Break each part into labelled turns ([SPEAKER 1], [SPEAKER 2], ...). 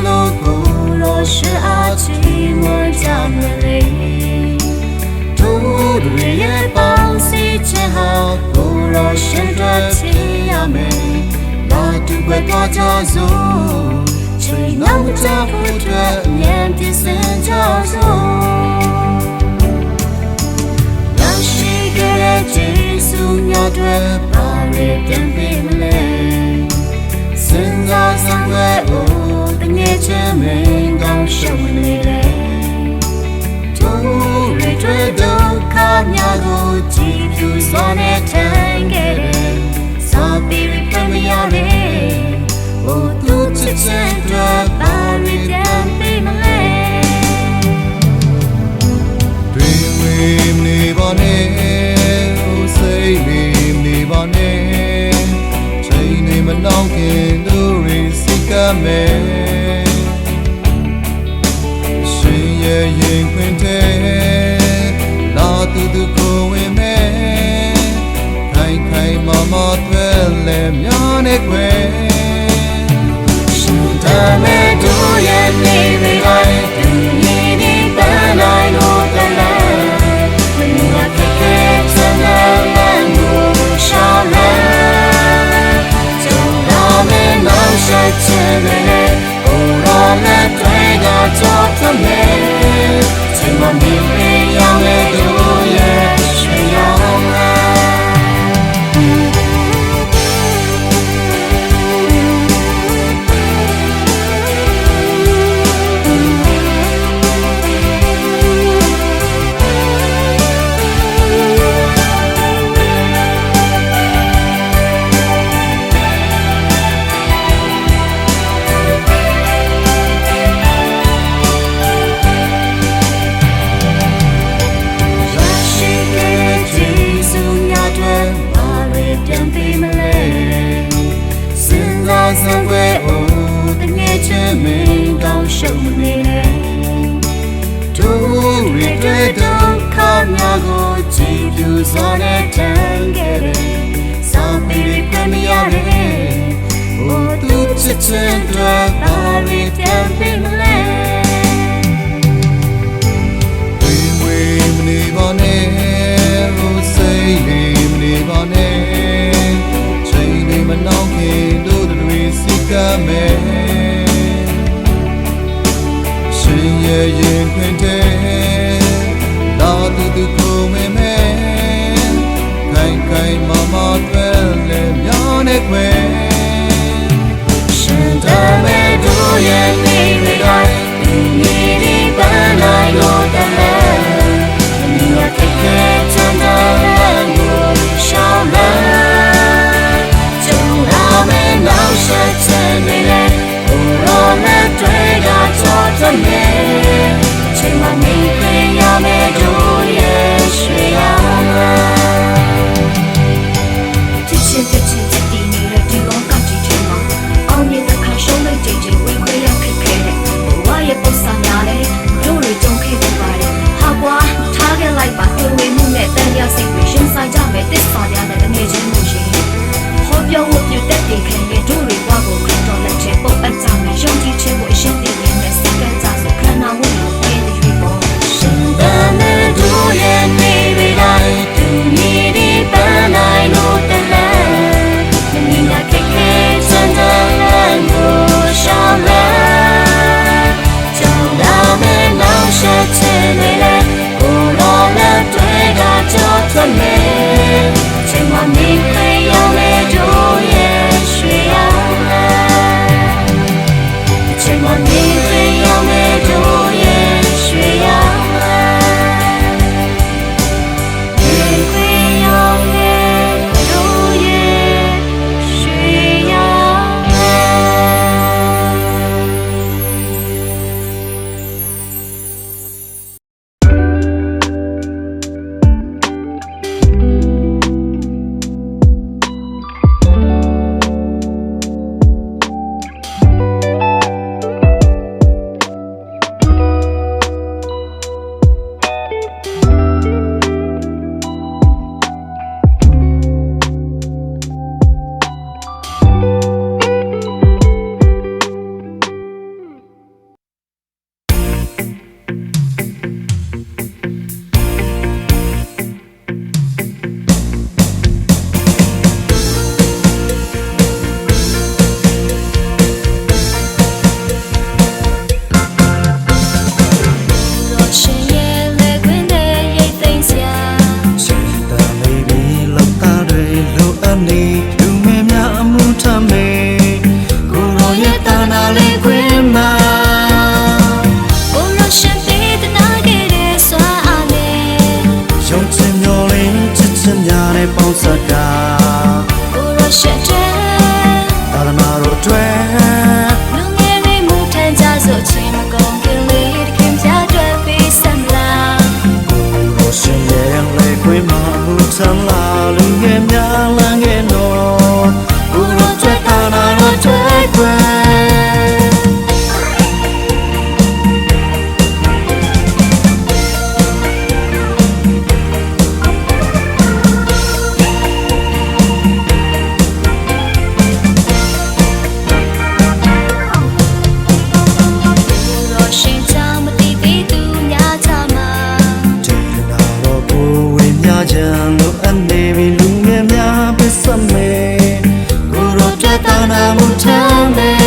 [SPEAKER 1] 路不若是阿寂寞家门里，独日夜帮西切好，不若是这天呀美，那土怪大家族，谁能照顾着年底三家族？那是个结束鸟的巴黎。 ခြင်းမင်းကောင်းရှုံနေတယ်သူတွေတွေ့ဒုက္ခများကိုကြည်ဖြူစွာနဲ့ထမ်းခဲ့တယ်စာပေရ
[SPEAKER 2] ကမရတယ်ဘုသူချ
[SPEAKER 1] စ်ခြင်းတော့ပါရီတန်ပေးမလဲ
[SPEAKER 2] တွေ့ဝေးနေပါနဲ့စိတ်လေးနေပါနဲ့ချိန်နေမနှောင့်ခင်သူတွေစိတ်ကမဲ့ ရင်ခွင်တဲ့လာသူသူကိုဝင်မဲ့ခိုင်ခိုင်မမသွဲလဲများနေခွ
[SPEAKER 1] င်ရှင်တမဲတို့ရဲ့ zone tangere sapiri kamiare o tu chitchen dwa pari tampin la င်များ
[SPEAKER 3] 떠나 못하네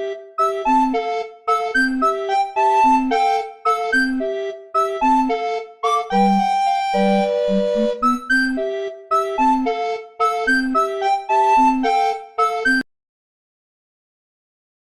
[SPEAKER 3] Thank you.